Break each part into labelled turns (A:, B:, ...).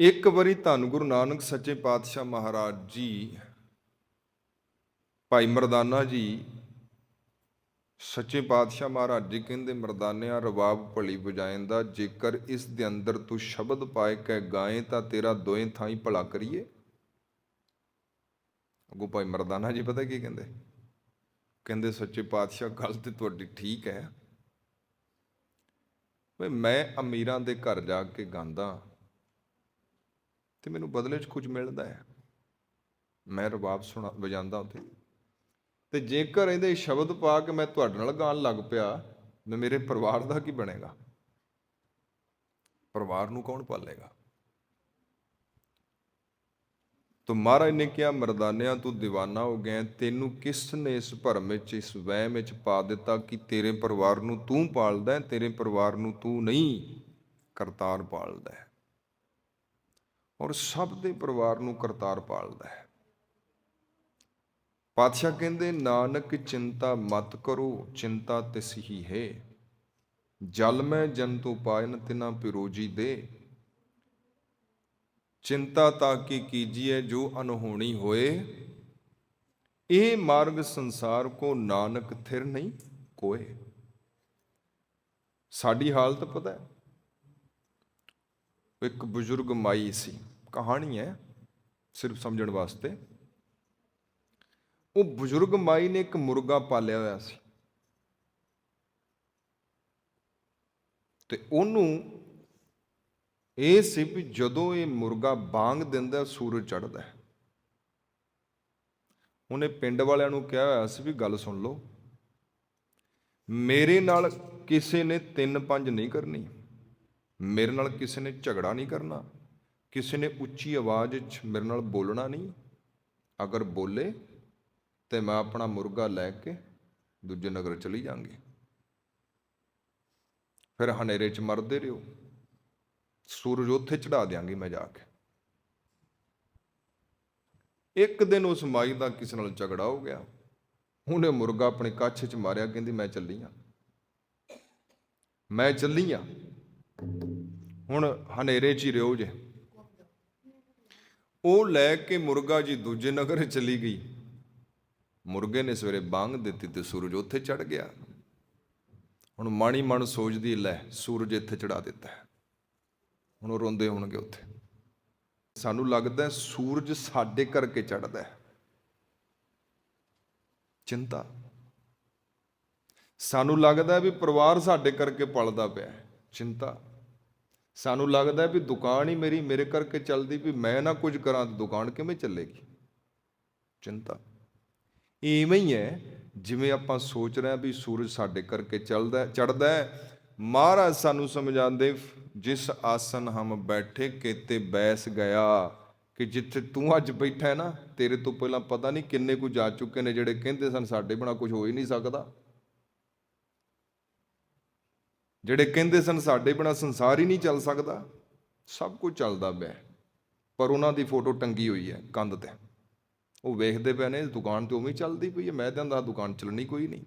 A: ਇੱਕ ਵਾਰੀ ਧੰਨ ਗੁਰੂ ਨਾਨਕ ਸੱਚੇ ਪਾਤਸ਼ਾਹ ਮਹਾਰਾਜ ਜੀ, ਭਾਈ ਮਰਦਾਨਾ ਜੀ, ਸੱਚੇ ਪਾਤਸ਼ਾਹ ਮਹਾਰਾਜ ਜੀ ਕਹਿੰਦੇ, ਮਰਦਾਨਿਆਂ ਰਬਾਬ ਭਲੀ ਵਜਾਇੰਦਾ ਜੇਕਰ ਇਸ ਦੇ ਅੰਦਰ ਤੂੰ ਸ਼ਬਦ ਪਾਏ ਕੇ ਗਾਏ, ਤਾਂ ਤੇਰਾ ਦੋਏ ਥਾਈ ਭਲਾ ਕਰੀਏ? ਅਗੋ ਭਾਈ ਮਰਦਾਨਾ ਜੀ ਪਤਾ ਕੀ ਕਹਿੰਦੇ? ਕਹਿੰਦੇ, ਸੱਚੇ ਪਾਤਸ਼ਾਹ, ਗੱਲ ਤੇ ਤੁਹਾਡੀ ਠੀਕ ਹੈ। ਵੇ ਮੈਂ ਅਮੀਰਾਂ ਦੇ ਘਰ ਜਾ ਕੇ ਗਾਉਂਦਾ ਤੇ ਮੈਨੂੰ ਬਦਲੇ 'ਚ ਕੁਝ ਮਿਲਦਾ ਹੈ। ਮੈਂ ਰਬਾਬ ਸੁਣਾ ਵਜਾਉਂਦਾ ਉੱਥੇ। ਤੇ ਜੇਕਰ ਇਹਦੇ ਸ਼ਬਦ ਪਾ ਕੇ ਮੈਂ ਤੁਹਾਡੇ ਨਾਲ ਗਾਣ ਲੱਗ ਪਿਆ ਮੈਂ ਮੇਰੇ ਪਰਿਵਾਰ ਦਾ ਕੀ ਬਣੇਗਾ? ਪਰਿਵਾਰ ਨੂੰ ਕੌਣ ਪਾਲੇਗਾ? ਤੋ ਮਹਾਰਾਜ ਨੇ ਕਿਹਾ, ਮਰਦਾਨਿਆਂ ਤੂੰ دیਵਾਨਾ ਹੋ ਗਿਆ ਤੈਨੂੰ ਕਿਸ ਨੇ ਇਸ ਭਰਮ ਵਿੱਚ, ਇਸ ਵਹਿਮ ਵਿੱਚ ਪਾ ਦਿੱਤਾ ਕਿ ਤੇਰੇ ਪਰਿਵਾਰ ਨੂੰ ਤੂੰ ਪਾਲਦਾ ਤੇਰੇ ਪਰਿਵਾਰ ਨੂੰ ਤੂੰ ਨਹੀਂ ਕਰਤਾਰ ਪਾਲਦਾ ਔਰ ਸਭ ਦੇ ਪਰਿਵਾਰ ਨੂੰ ਕਰਤਾਰ ਪਾਲਦਾ ਹੈ। ਪਾਤਸ਼ਾਹ ਕਹਿੰਦੇ, ਨਾਨਕ ਚਿੰਤਾ ਮਤ ਕਰੋ, ਚਿੰਤਾ ਤਿਸ ਹੀ। ਹੈ ਜਲ ਮੈਂ ਜੰਤੂ ਪਾਇਨ, ਤਿਨਾ ਪਿਰੋਜੀ ਦੇ। ਚਿੰਤਾ ਤਾਂ ਕੀ ਕੀਜੀਏ ਜੋ ਅਨਹੋਣੀ ਹੋਏ। ਇਹ ਮਾਰਗ ਸੰਸਾਰ ਕੋ ਨਾਨਕ ਥਿਰ ਨਹੀਂ ਕੋਏ। ਸਾਡੀ ਹਾਲਤ ਪਤਾ ਹੈ। ਇੱਕ ਬਜ਼ੁਰਗ ਮਾਈ ਸੀ। ਕਹਾਣੀ ਹੈ ਸਿਰਫ ਸਮਝਣ ਵਾਸਤੇ। ਉਹ ਬਜ਼ੁਰਗ ਮਾਈ ਨੇ ਇੱਕ ਮੁਰਗਾ ਪਾਲਿਆ ਹੋਇਆ ਸੀ। ਤੇ ਉਹਨੂੰ ਇਹ ਸੀ ਵੀ ਜਦੋਂ ਇਹ ਮੁਰਗਾ ਬਾਂਗ ਦਿੰਦਾ, ਸੂਰਜ ਚੜ੍ਹਦਾ ਉਹਨੇ ਪਿੰਡ ਵਾਲਿਆਂ ਨੂੰ ਕਿਹਾ ਹੋਇਆ ਸੀ ਵੀ ਗੱਲ ਸੁਣ ਲਓ। ਮੇਰੇ ਨਾਲ ਕਿਸੇ ਨੇ ਤਿੰਨ ਪੰਜ ਨਹੀਂ ਕਰਨੀ। ਮੇਰੇ ਨਾਲ ਕਿਸੇ ਨੇ ਝਗੜਾ ਨਹੀਂ ਕਰਨਾ, ਕਿਸੇ ਨੇ ਉੱਚੀ ਆਵਾਜ਼ ਵਿੱਚ ਮੇਰੇ ਨਾਲ ਬੋਲਣਾ ਨਹੀਂ। ਅਗਰ ਬੋਲੇ ਤੇ ਮੈਂ ਆਪਣਾ ਮੁਰਗਾ ਲੈ ਕੇ ਦੂਜੇ ਨਗਰ ਚਲੀ ਜਾਂਗੀ। ਫਿਰ ਹਨੇਰੇ 'ਚ ਮਰਦੇ ਰਿਓ ਸੂਰਜ ਉੱਥੇ ਚੜਾ ਦਿਆਂਗੇ ਮੈਂ ਜਾ ਕੇ। ਇੱਕ ਦਿਨ ਉਸ ਮਾਈ ਦਾ ਕਿਸੇ ਨਾਲ ਝਗੜਾ ਹੋ ਗਿਆ। ਉਹਨੇ ਮੁਰਗਾ ਆਪਣੇ ਕੱਛ 'ਚ ਮਾਰਿਆ, ਕਹਿੰਦੀ ਮੈਂ ਚੱਲੀ ਆ। ਮੈਂ ਚੱਲੀ ਆ। ਹੁਣ ਹਨੇਰੇ 'ਚ ਹੀ ਰਿਓ ਜੇ। ਉਹ ਲੈ ਕੇ ਮੁਰਗਾ ਜੀ ਦੂਜੇ ਨਗਰ ਚਲੀ ਗਈ। ਮੁਰਗੇ ਨੇ ਸਵੇਰੇ ਬਾਂਗ ਦਿੱਤੀ ਤੇ ਸੂਰਜ ਉੱਥੇ ਚੜ ਗਿਆ। ਹੁਣ ਮਾਣੀ ਮਨ ਸੋਚਦੀ ਲੈ ਸੂਰਜ ਇੱਥੇ ਚੜਾ ਦਿੱਤਾ ਹੈ। ਹੁਣ ਉਹ ਰੋਂਦੇ ਹੋਣਗੇ ਉੱਥੇ। ਸਾਨੂੰ ਲੱਗਦਾ ਸੂਰਜ ਸਾਡੇ ਕਰਕੇ ਚੜਦਾ ਹੈ। ਚਿੰਤਾ। ਸਾਨੂੰ ਲੱਗਦਾ ਵੀ ਪਰਿਵਾਰ ਸਾਡੇ ਕਰਕੇ ਪਲਦਾ ਪਿਆ ਹੈ। ਚਿੰਤਾ। ਸਾਨੂੰ ਲੱਗਦਾ ਵੀ ਦੁਕਾਨ ਹੀ ਮੇਰੀ ਮੇਰੇ ਕਰਕੇ ਚੱਲਦੀ ਵੀ ਮੈਂ ਨਾ ਕੁਝ ਕਰਾਂ ਤਾਂ ਦੁਕਾਨ ਕਿਵੇਂ ਚੱਲੇਗੀ? ਚਿੰਤਾ। ਇਵੇਂ ਹੀ ਹੈ, ਜਿਵੇਂ ਆਪਾਂ ਸੋਚ ਰਹੇ ਹਾਂ ਵੀ ਸੂਰਜ ਸਾਡੇ ਕਰਕੇ ਚੱਲਦਾ ਚੜਦਾ ਹੈ, ਮਹਾਰਾਜ ਸਾਨੂੰ ਸਮਝਾਉਂਦੇ, ਜਿਸ ਆਸਨ ਹਮ ਬੈਠੇ ਕੀਤੇ ਬੈਸ ਗਿਆ, ਕਿ ਜਿੱਥੇ ਤੂੰ ਅੱਜ ਬੈਠਾ ਹੈ ਨਾ, ਤੇਰੇ ਤੋਂ ਪਹਿਲਾਂ ਪਤਾ ਨਹੀਂ ਕਿੰਨੇ ਕੁ ਜਾ ਚੁੱਕੇ ਨੇ ਜਿਹੜੇ ਕਹਿੰਦੇ ਸਨ ਸਾਡੇ ਬਿਨਾ ਕੁਝ ਹੋ ਹੀ ਨਹੀਂ ਸਕਦਾ। ਜਿਹੜੇ ਕਹਿੰਦੇ ਸਨ, ਸਾਡੇ ਬਿਨਾ ਸੰਸਾਰ ਹੀ ਨਹੀਂ ਚੱਲ ਸਕਦਾ, ਸਭ ਕੁਝ ਚੱਲਦਾ ਪਿਆ ਪਰ ਉਹਨਾਂ ਦੀ ਫੋਟੋ ਟੰਗੀ ਹੋਈ ਹੈ ਕੰਧ ਤੇ। ਉਹ ਵੇਖਦੇ ਪਏ ਨੇ, ਦੁਕਾਨ ਤੇ ਉਵੇਂ ਚੱਲਦੀ ਪਈ ਹੈ। ਮੈਂ ਤਾਂ ਦਾ ਦੁਕਾਨ ਚੱਲਣੀ ਕੋਈ ਨਹੀਂ।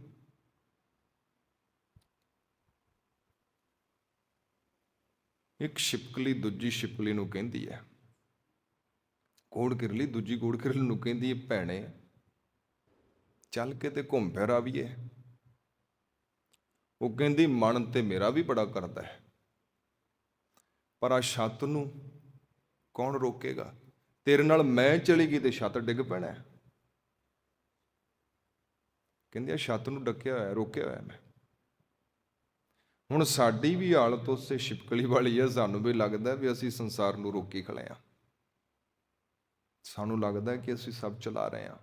A: ਇੱਕ ਛਿਪਕਲੀ ਦੂਜੀ ਛਿਪਕਲੀ ਨੂੰ ਕਹਿੰਦੀ ਹੈ। ਕੋੜ ਕਿਰਲੀ ਦੂਜੀ ਕੋੜ ਕਿਰਲੀ ਨੂੰ ਕਹਿੰਦੀ ਹੈ, ਭੈਣੇ, ਚੱਲ ਕੇ ਤੇ ਘੁੰਮ ਫਿਰ ਆਵੀਏ। ਉਹ ਕਹਿੰਦੀ, ਮਨ ਤੇ ਮੇਰਾ ਵੀ ਬੜਾ ਕਰਦਾ ਹੈ। ਪਰ ਆ ਛੱਤ ਨੂੰ ਕੌਣ ਰੋਕੇਗਾ? ਤੇਰੇ ਨਾਲ ਮੈਂ ਚਲੀ ਗਈ ਤੇ ਛੱਤ ਡਿੱਗ ਪੈਣਾ ਹੈ। ਕਹਿੰਦੀ ਆ ਛੱਤ ਨੂੰ ਡੱਕਿਆ ਹੋਇਆ, ਰੋਕਿਆ ਹੋਇਆ ਮੈਂ। ਹੁਣ ਸਾਡੀ ਵੀ ਹਾਲਤ ਉਸੇ ਛਿਪਕਲੀ ਵਾਲੀ ਹੈ ਸਾਨੂੰ ਵੀ ਲੱਗਦਾ ਵੀ ਅਸੀਂ ਸੰਸਾਰ ਨੂੰ ਰੋਕੀ ਖਲੇ ਆ ਸਾਨੂੰ ਲੱਗਦਾ ਕਿ ਅਸੀਂ ਸਭ ਚਲਾ ਰਹੇ ਹਾਂ।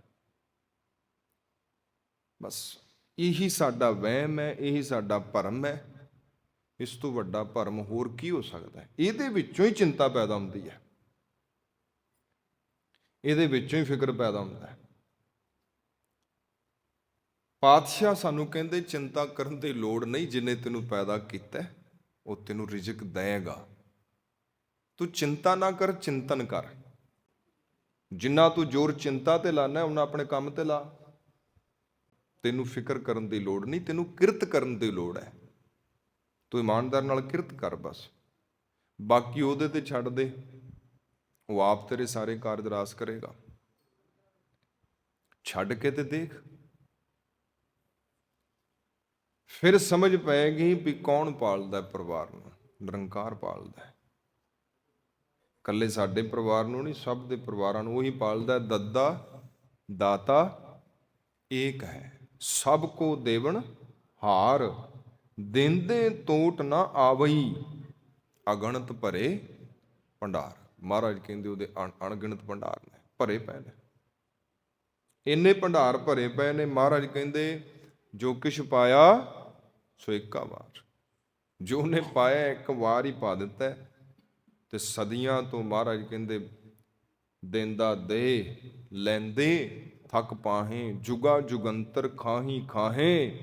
A: ਬਸ। ਇਹੀ ਸਾਡਾ ਵਹਿਮ ਹੈ, ਇਹੀ ਸਾਡਾ ਭਰਮ ਹੈ। ਇਸ ਤੋਂ ਵੱਡਾ ਭਰਮ ਹੋਰ ਕੀ ਹੋ ਸਕਦਾ ਹੈ? ਇਹਦੇ ਵਿੱਚੋਂ ਹੀ ਚਿੰਤਾ ਪੈਦਾ ਹੁੰਦੀ ਹੈ। ਇਹਦੇ ਵਿੱਚੋਂ ਹੀ ਫਿਕਰ ਪੈਦਾ ਹੁੰਦਾ ਹੈ। ਪਾਤਸ਼ਾਹ ਸਾਨੂੰ ਕਹਿੰਦੇ, ਚਿੰਤਾ ਕਰਨ ਦੀ ਲੋੜ ਨਹੀਂ, ਜਿਨੇ ਤੈਨੂੰ ਪੈਦਾ ਕੀਤਾ ਉਹ ਤੈਨੂੰ ਰਿਜ਼ਕ ਦੇਵੇਗਾ। ਤੂੰ ਚਿੰਤਾ ਨਾ ਕਰ, ਚਿੰਤਨ ਕਰ। ਜਿੰਨਾ ਤੂੰ ਜ਼ੋਰ ਚਿੰਤਾ ਤੇ ਲਾਣਾ ਉਹਨਾਂ ਆਪਣੇ ਕੰਮ ਤੇ ਲਾ। ਤੈਨੂੰ ਫਿਕਰ ਕਰਨ ਦੀ ਲੋੜ ਨਹੀਂ, ਤੈਨੂੰ ਕਿਰਤ ਕਰਨ ਦੀ ਲੋੜ ਹੈ। ਤੂੰ ਇਮਾਨਦਾਰ ਨਾਲ ਕਿਰਤ ਕਰ ਬਸ। ਬਾਕੀ ਉਹਦੇ ਤੇ ਛੱਡ ਦੇ। ਉਹ ਆਪ ਤੇਰੇ ਸਾਰੇ ਕਾਰਜ ਰਾਸ ਕਰੇਗਾ। ਛੱਡ ਕੇ ਤੇ ਦੇਖ। ਫਿਰ ਸਮਝ ਪਏਗੀ ਵੀ ਕੌਣ ਪਾਲਦਾ ਪਰਿਵਾਰ ਨੂੰ। ਨਿਰੰਕਾਰ ਪਾਲਦਾ ਹੈ। ਕੱਲੇ ਸਾਡੇ ਪਰਿਵਾਰ ਨੂੰ ਨਹੀਂ, ਸਭ ਦੇ ਪਰਿਵਾਰਾਂ ਨੂੰ ਉਹੀ ਪਾਲਦਾ ਦੱਦਾ, ਦਾਤਾ, ਏਕ ਹੈ। ਸਭ ਕੋ ਦੇਵਨ ਹਾਰ, ਦਿੰਦੇ ਟੋਟ ਨਾ ਆਵਈ, ਅਗਣਤ ਭਰੇ ਭੰਡਾਰ। ਮਹਾਰਾਜ ਕਹਿੰਦੇ ਉਹਦੇ ਅਣ- ਅਣਗਿਣਤ ਭੰਡਾਰ ਨੇ, ਭਰੇ ਪਏ ਨੇ। ਇੰਨੇ ਭੰਡਾਰ ਭਰੇ ਪਏ ਨੇ, ਮਹਾਰਾਜ ਕਹਿੰਦੇ, ਜੋ ਕਿਛ ਪਾਇਆ, ਸੋ ਇੱਕਾ ਵਾਰ। ਜੋ ਨੇ ਪਾਇਆ, ਇੱਕ ਵਾਰ ਹੀ ਪਾ ਦਿੱਤਾ ਤੇ ਸਦੀਆਂ ਤੋਂ ਮਹਾਰਾਜ ਕਹਿੰਦੇ, ਦਿੰਦਾ ਦੇ, ਲੈਂਦੇ ਥਕ ਪਾਹੇ ਜੁਗਾ ਜੁਗੰਤਰ ਖਾਹੀ ਖਾਹੇ।